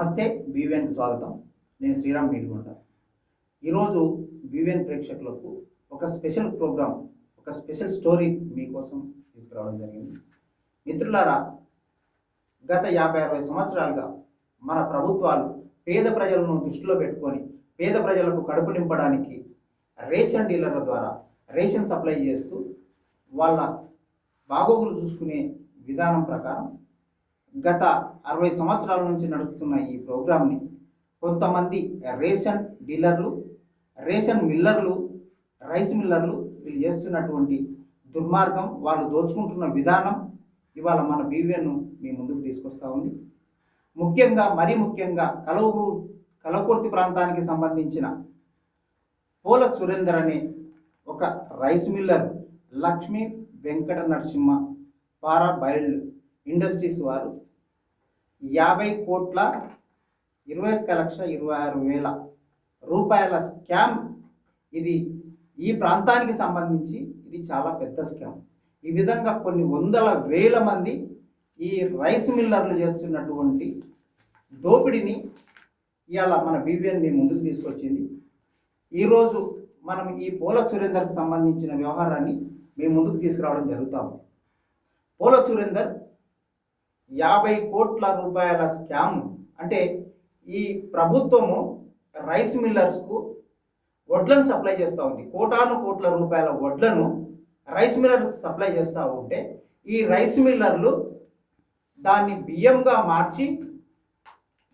నమస్తే బీవీఎన్కి స్వాగతం. నేను శ్రీరామ్ నీడిగొండ ఈరోజు బీవీఎన్ ప్రేక్షకులకు ఒక స్పెషల్ ప్రోగ్రామ్ ఒక స్పెషల్ స్టోరీ మీకోసం తీసుకురావడం జరిగింది. మిత్రులారా గత యాభై అరవై సంవత్సరాలుగా మన ప్రభుత్వాలు పేద ప్రజలను దృష్టిలో పెట్టుకొని పేద ప్రజలకు కడుపు నింపడానికి రేషన్ డీలర్ల ద్వారా రేషన్ సప్లై చేస్తూ వాళ్ళ బాగోగులు చూసుకునే విధానం ప్రకారం గత అరవై సంవత్సరాల నుంచి నడుస్తున్న ఈ ప్రోగ్రామ్ని కొంతమంది రేషన్ డీలర్లు రేషన్ మిల్లర్లు రైస్ మిల్లర్లు వీళ్ళు చేస్తున్నటువంటి దుర్మార్గం వాళ్ళు దోచుకుంటున్న విధానం ఇవాళ మన బీవీఎన్ను మీ ముందుకు తీసుకొస్తా ఉంది. ముఖ్యంగా మరీ ముఖ్యంగా కలవూరు కలకుర్తి ప్రాంతానికి సంబంధించిన పోల సురేందర్ అనే ఒక rice miller Lakshmi Venkata Narasimha parboiled industries వారు యాభై కోట్ల ఇరవై ఒక్క లక్ష ఇరవై ఆరు వేల రూపాయల స్కామ్ ఇది ఈ ప్రాంతానికి సంబంధించి ఇది చాలా పెద్ద స్కామ్. ఈ విధంగా కొన్ని వందల వేల మంది ఈ రైస్ మిల్లర్లు చేస్తున్నటువంటి దోపిడీని ఇవాళ మన బీబీఎన్ మీ ముందుకు తీసుకొచ్చింది. ఈరోజు మనం ఈ పోల సురేందర్కి సంబంధించిన వ్యవహారాన్ని మీ ముందుకు తీసుకురావడం జరుగుతాము పోల సురేందర్ యాభై కోట్ల రూపాయల స్కామ్. అంటే ఈ ప్రభుత్వము రైస్ మిల్లర్స్కు వడ్లను సప్లై చేస్తూ ఉంది. కోటాను కోట్ల రూపాయల వడ్లను రైస్ మిల్లర్స్ సప్లై చేస్తూ ఉంటే ఈ రైస్ మిల్లర్లు దాన్ని బియ్యంగా మార్చి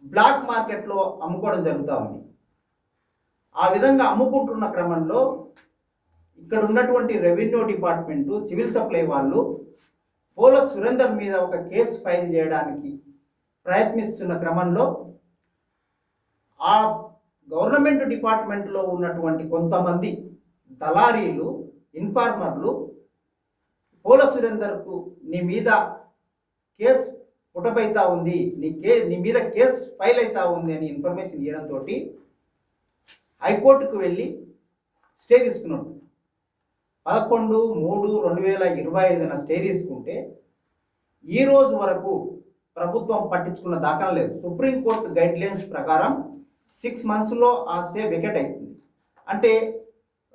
బ్లాక్ మార్కెట్లో అమ్ముకోవడం జరుగుతూ ఉంది. ఆ విధంగా అమ్ముకుంటున్న క్రమంలో ఇక్కడ ఉన్నటువంటి రెవెన్యూ డిపార్ట్మెంటు సివిల్ సప్లై వాళ్ళు పోల సురేందర్ మీద ఒక కేసు ఫైల్ చేయడానికి ప్రయత్నిస్తున్న క్రమంలో ఆ గవర్నమెంట్ డిపార్ట్మెంట్లో ఉన్నటువంటి కొంతమంది దళారీలు ఇన్ఫార్మర్లు పోల సురేందర్కు నీ మీద కేసు పుటపైతా ఉంది నీ కే నీ మీద కేసు ఫైల్ అవుతా ఉంది అని ఇన్ఫర్మేషన్ ఇవ్వడంతో హైకోర్టుకు వెళ్ళి స్టే తీసుకున్నాడు. పదకొండు మూడు రెండు వేల ఇరవై ఐదున స్టే తీసుకుంటే ఈ రోజు వరకు ప్రభుత్వం పట్టించుకున్న దాఖలా లేదు. సుప్రీంకోర్టు గైడ్లైన్స్ ప్రకారం సిక్స్ మంత్స్లో ఆ స్టే వికెట్ అవుతుంది అంటే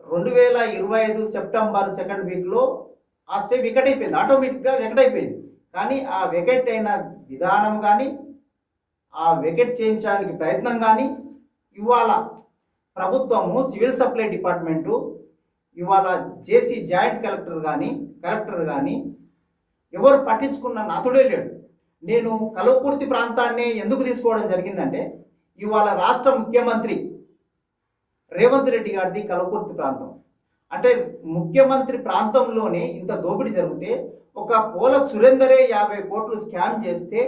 రెండు వేల ఇరవై ఐదు సెప్టెంబర్ సెకండ్ వీక్లో ఆ స్టే వికెట్ అయిపోయింది. ఆటోమేటిక్గా వికెట్ అయిపోయింది. కానీ ఆ వికెట్ అయిన విధానం కానీ ఆ వికెట్ చేయించడానికి ప్రయత్నం కానీ ఇవాళ ప్రభుత్వము సివిల్ సప్లై డిపార్ట్మెంటు ఇవాళ జేసీ జాయింట్ కలెక్టర్ కానీ కలెక్టర్ కానీ ఎవరు పట్టించుకున్న నాతుడే లేడు. నేను కలవకుర్తి ప్రాంతాన్ని ఎందుకు తీసుకోవడం జరిగిందంటే ఇవాళ రాష్ట్ర ముఖ్యమంత్రి రేవంత్ రెడ్డి గారిది కలవకుర్తి ప్రాంతం. అంటే ముఖ్యమంత్రి ప్రాంతంలోనే ఇంత దోపిడీ జరిగితే ఒక పోల సురేందరే యాభై కోట్లు స్కామ్ చేస్తే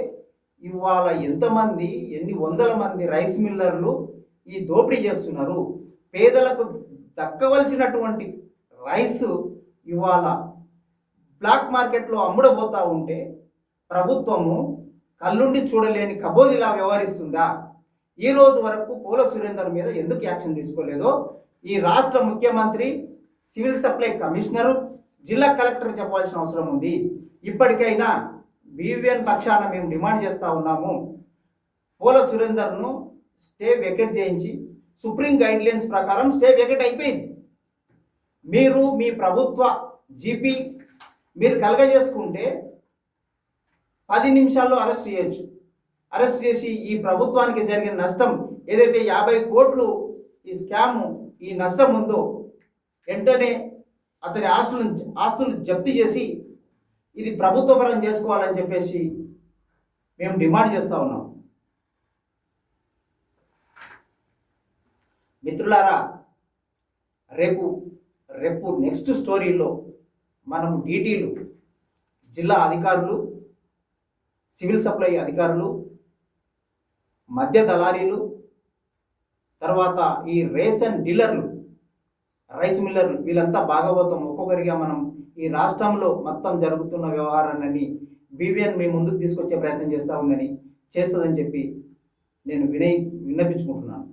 ఇవాళ ఎంతమంది ఎన్ని వందల మంది రైస్ మిల్లర్లు ఈ దోపిడీ చేస్తున్నారు? పేదలకు దక్కవలసినటువంటి రైస్ ఇవాళ బ్లాక్ మార్కెట్లో అమ్ముడబోతా ఉంటే ప్రభుత్వము కళ్ళుండి చూడలేని కబోదిలా వ్యవహరిస్తుందా? ఈ రోజు వరకు పోల సురేందర్ మీద ఎందుకు యాక్షన్ తీసుకోలేదో ఈ రాష్ట్ర ముఖ్యమంత్రి సివిల్ సప్లై కమిషనరు జిల్లా కలెక్టర్ చెప్పాల్సిన అవసరం ఉంది. ఇప్పటికైనా బీవీఎన్ పక్షాన మేము డిమాండ్ చేస్తూ ఉన్నాము. పోల సురేందర్ను స్టే వెకెట్ చేయించి సుప్రీం గైడ్లైన్స్ ప్రకారం స్టే వెకెట్ అయిపోయింది. మీరు మీ ప్రభుత్వ జీపీ మీరు కలగజేసుకుంటే పది నిమిషాల్లో అరెస్ట్ చేయొచ్చు. అరెస్ట్ చేసి ఈ ప్రభుత్వానికి జరిగిన నష్టం ఏదైతే యాభై కోట్లు ఈ స్కామ్ ఈ నష్టం ఉందో వెంటనే అతని ఆస్తులను ఆస్తులు జప్తు చేసి ఇది ప్రభుత్వపరం చేసుకోవాలని చెప్పేసి మేము డిమాండ్ చేస్తూ ఉన్నాం. మిత్రులారా రేపు రేపు నెక్స్ట్ స్టోరీలో మనం డీటీలు జిల్లా అధికారులు సివిల్ సప్లై అధికారులు మధ్య దళారీలు తర్వాత ఈ రేషన్ డీలర్లు రైస్ మిల్లర్లు వీళ్ళంతా భాగవతం ఒక్కొక్కరిగా మనం ఈ రాష్ట్రంలో మొత్తం జరుగుతున్న వ్యవహారాన్ని బీవీఎన్ మీ ముందుకు తీసుకొచ్చే ప్రయత్నం చేస్తూ ఉందని చేస్తుందని చెప్పి నేను వినయ్ విన్నపించుకుంటున్నాను.